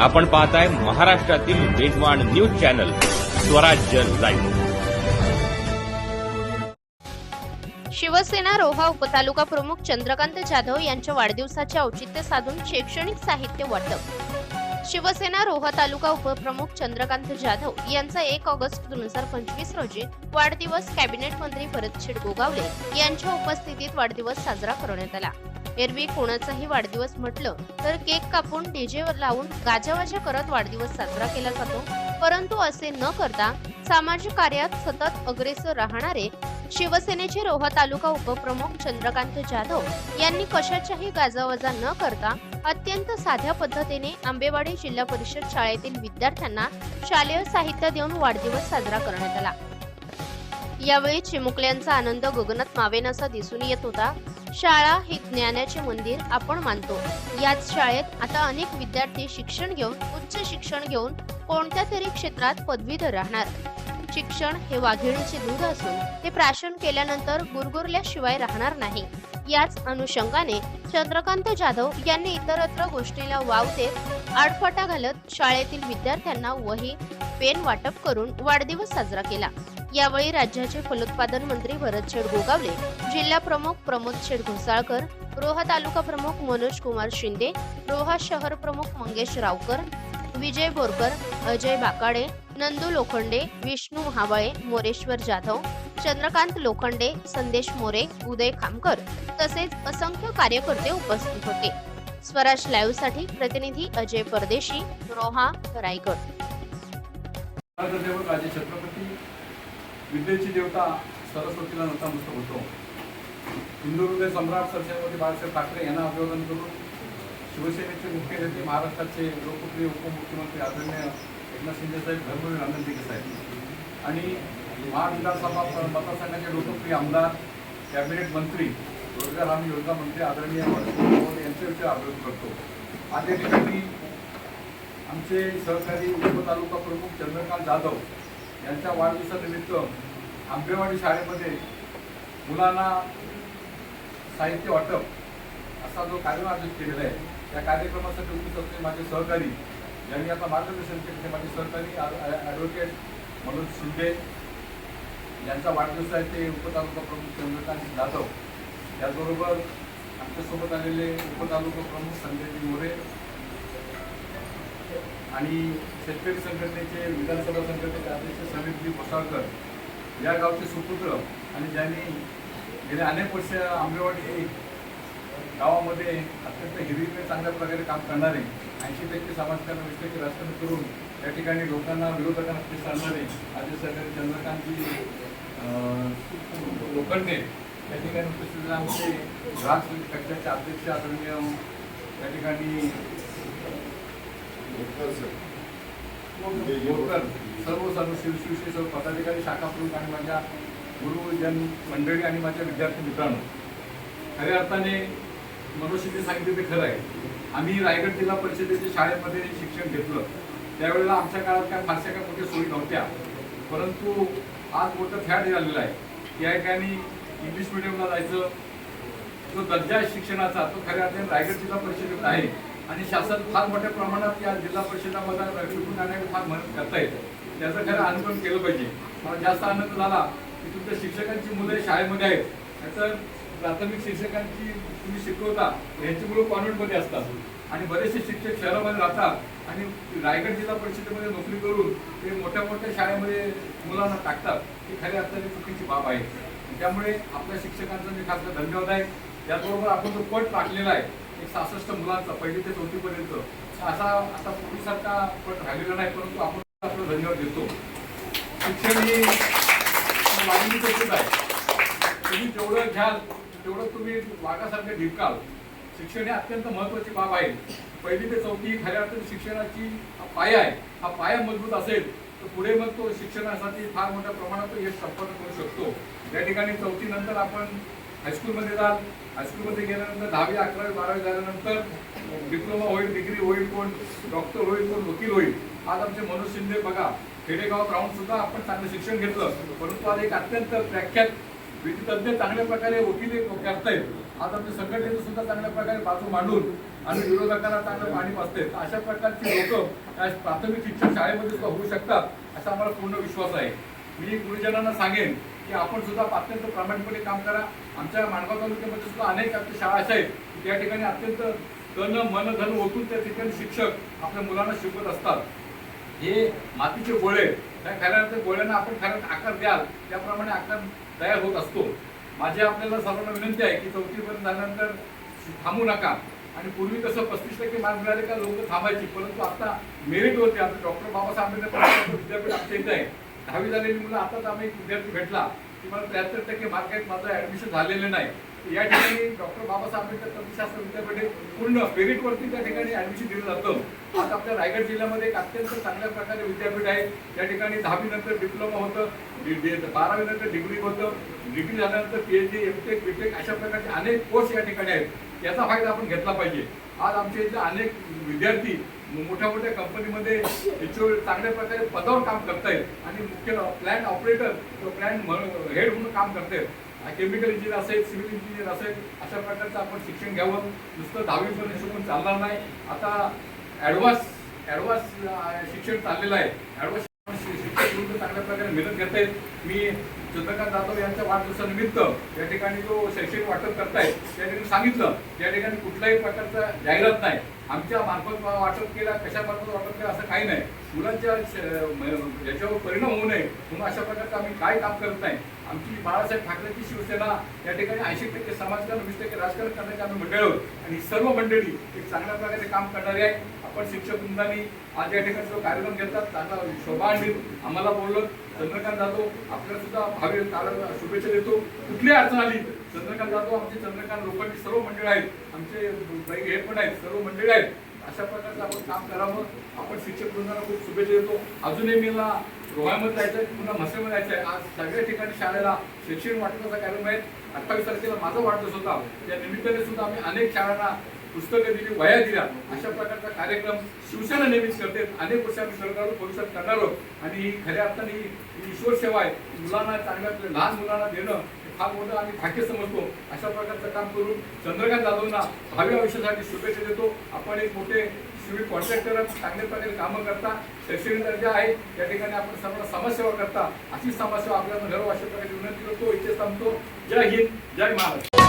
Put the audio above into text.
आपण पाहताय महाराष्ट्रातील वेगवान news channel Swarajya live. Shivsena Roha उपतालुका प्रमुख चंद्रकांत जाधव यांच्या वाढदिवसाचे औचित्य साधून शैक्षणिक साहित्य वाटप. शिवसेना रोहा तालुका उपप्रमुख चंद्रकांत जाधव यांचा एक ऑगस्ट दोन हजार पंचवीस रोजी वाढदिवस कॅबिनेट मंत्री भरतशेठ गोगावले यांच्या उपस्थितीत वाढदिवस साजरा करण्यात आला. एरवी कोणाचाही वाढदिवस म्हटलं तर केक कापून डीजे लावून गाजावाजा करत वाढदिवस साजरा केला जातो. परंतु असे न करता सामाजिक कार्यात सतत अग्रेसर राहणारे शिवसेनेचे रोहा तालुका उपप्रमुख चंद्रकांत जाधव यांनी कशाच्याही गाजावाजा न करता अत्यंत साध्या पद्धतीने आंबेवाडी जिल्हा परिषद शाळेतील विद्यार्थ्यांना शालेय साहित्य देऊन वाढदिवस साजरा करण्यात आला. यावेळी चिमुकल्यांचा आनंद गगनात मावेनासा दिसून येत होता. शाळा हे ज्ञानाचे मंदिर आपण मानतो. याच शाळेत आता अनेक विद्यार्थी शिक्षण घेऊन उच्च शिक्षण घेऊन कोणत्या तरी क्षेत्रात पदवीधर राहणार. शिक्षण हे वाघिणीचे दूध असून ते प्राशन केल्यानंतर गुरगुरल्याशिवाय राहणार नाही. याच अनुषंगाने चंद्रकांत जाधव यांनी इतरत्र गोष्टीला वाव देत आडफाटा घालत शाळेतील विद्यार्थ्यांना वही पेन वाटप करून वाढदिवस साजरा केला. यावेळी राज्याचे फलोत्पादन मंत्री भरतशेठ गोगावले जिल्हा प्रमुख प्रमोद शेठ घोसाळकर रोहा तालुका प्रमुख मनोज कुमार शिंदे रोहा शहर प्रमुख मंगेश रावकर विजय बोरकर अजय बाकाडे नंदू लोखंडे विष्णू महाबळे मोरेश्वर जाधव चंद्रकांत लोखंडे संदेश मोरे उदय खामकर तसेच असंख्य कार्यकर्ते उपस्थित होते. स्वराज लाईव्हसाठी प्रतिनिधी अजय परदेशी रोहा रायगड राजे छत्रपती विद्येची देवता सरस्वतीला नतमस्तक होतो. हिंदू हृदय सम्राट सरसेनापती बाळासाहेब ठाकरे यांना अभिवादन करून शिवसेनेचे मुख्य नेते महाराष्ट्राचे लोकप्रिय उपमुख्यमंत्री आदरणीय एकनाथ शिंदे साहेब धर्मवीर आनंदीके साहेब. आणि महाविधानसभा मतदारसंघाचे लोकप्रिय आमदार कॅबिनेट मंत्री रोजगार हमी योजना मंत्री आदरणीय यांचे विषयी अभिवादन करतो. आज या ठिकाणी आमचे सहकारी उपतालुका प्रमुख चंद्रकांत जाधव यांच्या वाढदिवसानिमित्त आंबेवाडी शाळेमध्ये मुलांना साहित्य वाटप असा जो कार्यक्रम आयोजित केलेला आहे त्या कार्यक्रमासाठी उपस्थित असलेले माझे सहकारी यांनी आता मार्गदर्शन केले. ते माझे सहकारी ॲडव्होकेट मनोज शिंदे यांचा वाढदिवस आहे. ते उपतालुका प्रमुख चंद्रकांत जाधव त्याचबरोबर आमच्यासोबत आलेले उपतालुका प्रमुख संजय मोरे आणि शेतकरी संघटनेचे विधानसभा संघटनेचे अध्यक्ष समीरजी भोसाळकर या गावचे सुपुत्र आणि ज्यांनी गेले अनेक वर्ष आंबेवाडी गावामध्ये अत्यंत हिरवीने चांगल्या प्रकारे काम करणारे ऐंशी टक्के समाजकारण विषयाचे राजकारण करून या ठिकाणी लोकांना विरोधकांना ते सांगणारे आधी सहकारी चंद्रकांतजी लोखंडे या ठिकाणी उपस्थित आमचे राज कक्षाचे अध्यक्ष आदरणीय या ठिकाणी सर्व सर्व शिवशिवशी सर्व पदाधिकारी शाखा प्रमुख आणि माझ्या गुरुजन मंडळी आणि माझ्या विद्यार्थी मित्रांनो खऱ्या अर्थाने मनुष्यने सांगितले ते खरं आहे आम्ही रायगड जिल्हा परिषदेच्या शाळेमध्ये शिक्षण घेतलं त्यावेळेला आमच्या काळात काय फारशा काय मोठ्या सोयी नव्हत्या परंतु आज मोठं फॅट झालेलं आहे या ठिकाणी इंग्लिश मिडियमला जायचं जो दर्जा शिक्षणाचा तो खऱ्या अर्थाने रायगड जिल्हा परिषदेत आहे. आणि शासन फार मोठ्या प्रमाणात या जिल्हा परिषदामध्ये विकून आणण्याकडे फार मदत करता येते. त्याचं खरं अनुकरण केलं पाहिजे. मला जास्त आनंद झाला की तुमच्या शिक्षकांची मुलं शाळेमध्ये आहेत. त्याचं प्राथमिक शिक्षकांची तुम्ही शिकवता ह्याची मुलं कॉन्व्हेंटमध्ये असतात. आणि बरेचसे शिक्षक शहरामध्ये राहतात. आणि रायगड जिल्हा परिषदेमध्ये नोकरी करून ते मोठ्या मोठ्या शाळेमध्ये मुलांना टाकतात. ही खऱ्या अर्थाने चुकीची बाब आहे. त्यामुळे आपल्या शिक्षकांचा मी खास धन्यवाद आहे. त्याचबरोबर आपण जो पट टाकलेला आहे एक सहासष्ट मुलांचा पहिली ते चौथी पर्यंत. असा आता पूर्वीसारखा पण राहिलेला नाही परंतु आपण आपलं धन्यवाद देतो. शिक्षण ही वाढीचं आहे. तुम्ही जेवढं घ्याल तेवढं तुम्ही वाघासारखं ढिपकाल शिक्षण ही अत्यंत महत्वाची बाब आहे. पहिली ते चौथी खऱ्या अर्थाने शिक्षणाची पाया आहे. हा पाया मजबूत असेल तर पुढे मग तो शिक्षणासाठी फार मोठ्या प्रमाणात तो यश संपन्न करू शकतो. या ठिकाणी चौथी नंतर आपण हायस्कूलमध्ये जाल. हायस्कूलमध्ये गेल्यानंतर दहावी अकरावी बारावी झाल्यानंतर डिप्लोमा होईल डिग्री होईल कोण डॉक्टर होईल कोण वकील होईल. आज आमचे मनोज शिंदे बघा खेडेगावात राहून सुद्धा आपण चांगलं शिक्षण घेतलं. परंतु आज एक अत्यंत प्रख्यात विधितज्ञ चांगल्या प्रकारे वकील करतायत. आज आमच्या संघटनेचं सुद्धा चांगल्या प्रकारे बाजू मांडून आणि विरोधकांना चांगलं पाणी पाजते अशा प्रकारची लोक प्राथमिक शिक्षण शाळेमध्ये सुद्धा होऊ शकतात असा आम्हाला पूर्ण विश्वास आहे. मी गुरुजनांना सांगेन की आपण सुद्धा अत्यंत प्रामाणिकपणे काम करा. आमच्या माणगाव तालुक्यामध्ये सुद्धा अनेक आमच्या शाळा अशा आहेत त्या ठिकाणी अत्यंत तन मन धन ओतून त्या ठिकाणी शिक्षक आपल्या मुलांना शिकवत असतात. हे मातीचे गोळे त्या खऱ्या गोळ्यांना आपण खऱ्यात आकार द्याल त्याप्रमाणे आकार तयार होत असतो. माझी आपल्याला सर्वांना विनंती आहे की चौथीपर्यंत झाल्यानंतर थांबू नका. आणि पूर्वी कसं पस्तीस टक्के मार्क मिळाले का लोक थांबायची. परंतु आता मेरिटवरती होते आता डॉक्टर बाबासाहेब आंबेडकर विद्यापीठ दहावी झालेली मुलं आताच आम्ही एक विद्यार्थी भेटला. की मला त्र्याहत्तर टक्के मार्क आहेत माझं ऍडमिशन झालेलं नाही. या ठिकाणी डॉक्टर बाबासाहेब आंबेडकर तंत्रशास्त्र विद्यापीठ पूर्ण मेरिटवरती त्या ठिकाणी ऍडमिशन दिलं जातं. आज आपल्या रायगड जिल्ह्यामध्ये एक अत्यंत चांगल्या प्रकारे विद्यापीठ आहे. त्या ठिकाणी दहावी नंतर डिप्लोमा होतं बारावी नंतर डिग्री होतं डिग्री झाल्यानंतर पीएचडी एमटेक बीटेक अशा प्रकारचे अनेक कोर्स या ठिकाणी आहेत. याचा फायदा आपण घेतला पाहिजे. आज आमच्या इथले अनेक विद्यार्थी मोठ्या मोठ्या कंपनीमध्ये याच्यावर चांगल्या प्रकारे पदावर काम करतायत आणि मुख्य प्लॅन ऑपरेटर किंवा प्लॅन हेड म्हणून काम करतायत. केमिकल इंजिनियर असेल सिव्हिल इंजिनियर असेल अशा प्रकारचं आपण शिक्षण घ्यावं. नुसतं दहावीपर्यंत शिकून चालणार नाही. आता ॲडव्हान्स ॲडव्हान्स शिक्षण चाललेलं आहे. ॲडव्हान्स शिक्षक चांगल्या प्रकारे मेहनत घेत आहेत मी चंद्रकांत जाधव यांच्या वाढदिवसानिमित्त या ठिकाणी जो शैक्षणिक वाटप करतायत त्या ठिकाणी सांगितलं त्या ठिकाणी कुठल्याही प्रकारचा जाहिरात नाही. आमच्या मार्फत वाटप केला कशा मार्फत वाटप केला असं काही नाही. मुलांच्या याच्यावर परिणाम होऊ नये म्हणून अशा प्रकारचं आम्ही काय काम करत नाही. आमची बाळासाहेब ठाकरेची शिवसेना या ठिकाणी ऐंशी टक्के समाजकारण वीस टक्के राजकारण करण्याचे आम्ही मंडळ आहोत. आणि सर्व मंडळी एक चांगल्या प्रकारे काम करणारी आहे. आपण शिक्षक वृंदांनी आज या ठिकाणी जो कार्यक्रम घेतात त्यांना शोभा आणली आम्हाला बोललो. चंद्रकांत जाधव आपल्याला सुद्धा भावी कारण शुभेच्छा देतो. कुठली अडचण आली चंद्रकांत जाधव आमचे चंद्रकांत लोकांची सर्व मंडळ आहेत. आमचे हे पण आहेत सर्व मंडळी आहेत. अशा प्रकारचं आपण काम करावं. आपण शिक्षक वृंदाला खूप शुभेच्छा देतो. अजूनही मला रोहामध्ये जायचं आहे पुन्हा म्हसेमध्ये जायचं आहे आज सगळ्या ठिकाणी शाळेला शैक्षणिक वाटपाचा कार्यक्रम आहे. अठ्ठावीस तारखेला माझा वाढदिवस होता. त्या निमित्ताने सुद्धा आम्ही अनेक शाळांना पुस्तकं दिली वया दिल्या. अशा प्रकारचा कार्यक्रम शिवसेना नेहमीच करते. अनेक वर्ष आम्ही सरकारवर भविष्यात करणार आहोत. आणि ही खऱ्या अर्थाने ही ईश्वर सेवा आहे. मुलांना चांगल्या लहान मुलांना देणं फार मोठं आम्ही भाग्य समजतो. अशा प्रकारचं काम करून चंद्रकांत जाधवना भावी आयुष्यासाठी शुभेच्छा देतो. आपण एक मोठे सिव्हिल कॉन्ट्रॅक्टर चांगल्या प्रकारे कामं करता. शैक्षणिक दर्जा आहे. त्या ठिकाणी आपण सर्व समाजसेवा करता. अशी समाजसेवा आपल्याला घडव अशा प्रकारे विनंती करतो. इथे थांबतो. जय हिंद. जय महाराष्ट्र.